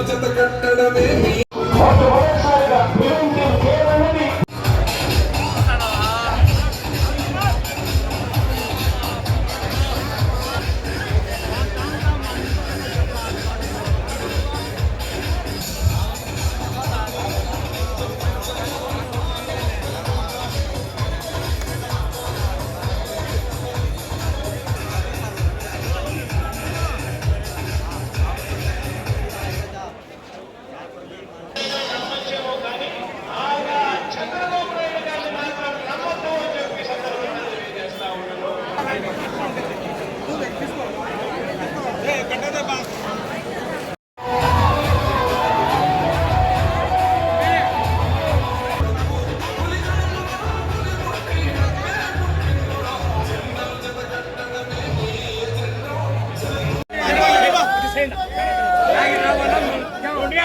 ചെറുചന്തക്കാർ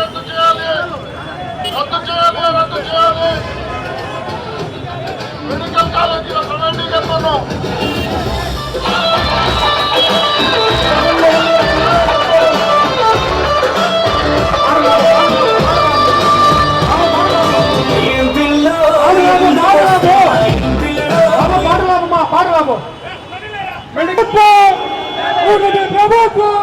రద్దు చేయాలి రద్దు చేయాలి రద్దు చేయాలి ప్రభుత్వం! కాలేజీల ప్రభుత్వం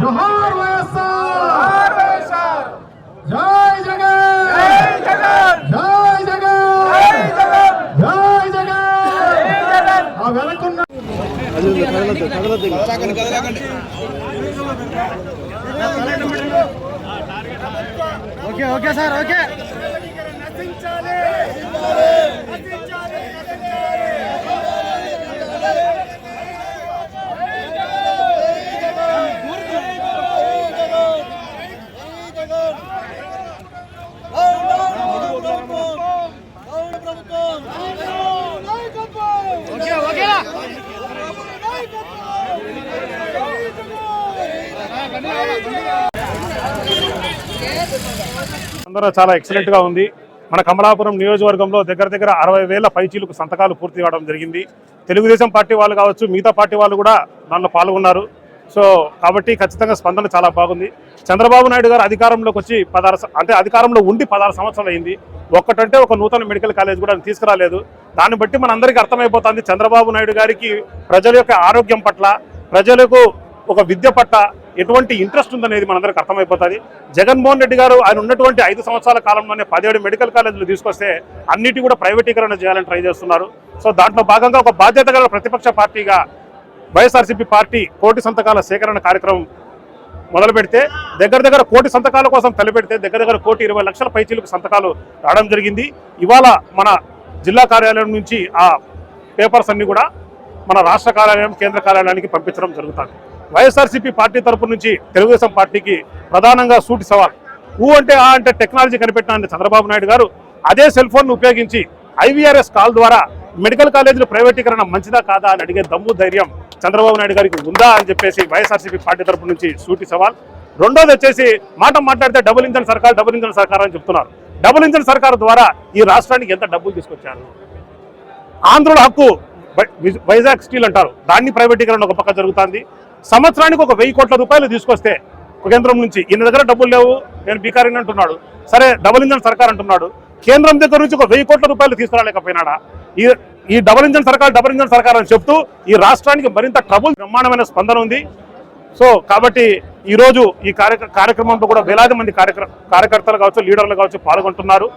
జోహార్ వైఎస్ఆర్ జై జగన్ జై జగన్ జై జగన్ ఆ వెనకున్న ఓకే ఓకే సార్ ఓకే. అందరూ చాలా ఎక్సలెంట్గా ఉంది. మన కమలాపురం నియోజకవర్గంలో దగ్గర దగ్గర అరవై వేల పైచీలకు సంతకాలు పూర్తి కావడం జరిగింది. తెలుగుదేశం పార్టీ వాళ్ళు కావచ్చు మిగతా పార్టీ వాళ్ళు కూడా దానిలో పాల్గొన్నారు. సో కాబట్టి ఖచ్చితంగా స్పందన చాలా బాగుంది. చంద్రబాబు నాయుడు గారు అధికారంలోకి వచ్చి పదహారు అంటే అధికారంలో ఉండి పదహారు సంవత్సరాలు అయింది. ఒక్కటంటే ఒక నూతన మెడికల్ కాలేజ్ కూడా తీసుకురాలేదు. దాన్ని బట్టి మనందరికీ అర్థమైపోతుంది చంద్రబాబు నాయుడు గారికి ప్రజల యొక్క ఆరోగ్యం పట్ల ప్రజలకు ఒక విద్య పట్ల ఎటువంటి ఇంట్రెస్ట్ ఉందనేది మనందరికి అర్థమైపోతుంది. జగన్మోహన్ రెడ్డి గారు ఆయన ఉన్నటువంటి ఐదు సంవత్సరాల కాలంలోనే పదిహేడు మెడికల్ కాలేజీలు తీసుకొస్తే అన్నిటి కూడా ప్రైవేటీకరణ చేయాలని ట్రై చేస్తున్నారు. సో దాంట్లో భాగంగా ఒక బాధ్యత గల ప్రతిపక్ష పార్టీగా వైఎస్ఆర్సీపీ పార్టీ కోటి సంతకాల సేకరణ కార్యక్రమం మొదలు పెడితే దగ్గర దగ్గర కోటి సంతకాల కోసం తలపెడితే దగ్గర దగ్గర కోటి ఇరవై లక్షల పైచీలకు సంతకాలు రావడం జరిగింది. ఇవాళ మన జిల్లా కార్యాలయం నుంచి ఆ పేపర్స్ అన్నీ కూడా మన రాష్ట్ర కార్యాలయం కేంద్ర కార్యాలయానికి పంపించడం జరుగుతుంది. వైఎస్ఆర్సీపీ పార్టీ తరపు నుంచి తెలుగుదేశం పార్టీకి ప్రధానంగా సూటి సవాల్ ఊ అంటే ఆ అంటే టెక్నాలజీ కనిపెట్టిన చంద్రబాబు నాయుడు గారు అదే సెల్ ఫోన్ ఉపయోగించి ఐవీఆర్ఎస్ కాల్ ద్వారా మెడికల్ కాలేజీల ప్రైవేటీకరణ మంచిదా కాదా అని అడిగే దమ్ము ధైర్యం చంద్రబాబు నాయుడు గారికి ఉందా అని చెప్పేసి వైఎస్ఆర్సీపీ పార్టీ తరపు నుంచి సూటి సవాల్. రెండోది వచ్చేసి మాట మాట్లాడితే డబుల్ ఇంజన్ సర్కార్ డబుల్ ఇంజన్ సర్కార్ అని చెప్తున్నారు. డబుల్ ఇంజన్ సర్కార్ ద్వారా ఈ రాష్ట్రానికి ఎంత డబ్బులు తీసుకొచ్చారు? ఆంధ్రుల హక్కు వైజాగ్ స్టీల్ అంటారు. దాన్ని ప్రైవేటీకరణ ఒక పక్క జరుగుతుంది. సంవత్సరానికి ఒక వెయ్యి కోట్ల రూపాయలు తీసుకొస్తే కేంద్రం నుంచి ఈయన దగ్గర డబ్బులు లేవు నేను బీకారిని అంటున్నాడు. సరే డబుల్ ఇంజన్ సర్కార్ అంటున్నాడు. కేంద్రం దగ్గర నుంచి ఒక వెయ్యి కోట్ల రూపాయలు తీసుకురాలేకపోయినాడా? ఈ ఈ డబుల్ ఇంజన్ సర్కార్ డబుల్ ఇంజన్ సర్కార్ అని చెప్తూ ఈ రాష్ట్రానికి మరింత ట్రబుల్ బ్రహ్మాండమైన స్పందన ఉంది. సో కాబట్టి ఈ రోజు ఈ కార్య కార్యక్రమంలో కూడా వేలాది మంది కార్యకర్తలు కావచ్చు లీడర్లు కావచ్చు పాల్గొంటున్నారు.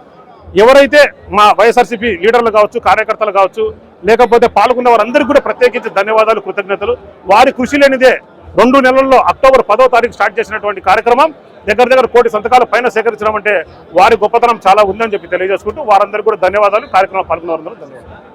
ఎవరైతే మా వైఎస్ఆర్సీపీ లీడర్లు కావచ్చు కార్యకర్తలు కావచ్చు లేకపోతే పాల్గొన్న వారందరికీ కూడా ప్రత్యేకించి ధన్యవాదాలు కృతజ్ఞతలు. వారి కృషి లేనిదే రెండు నెలల్లో అక్టోబర్ పదో తారీఖు స్టార్ట్ చేసినటువంటి కార్యక్రమం దగ్గర దగ్గర కోటి సంతకాల పైన సేకరించడం అంటే వారి గొప్పతనం చాలా ఉందని చెప్పి తెలియజేసుకుంటూ వారందరికీ కూడా ధన్యవాదాలు. కార్యక్రమం పాల్గొన్న వారందరూ ధన్యవాదాలు.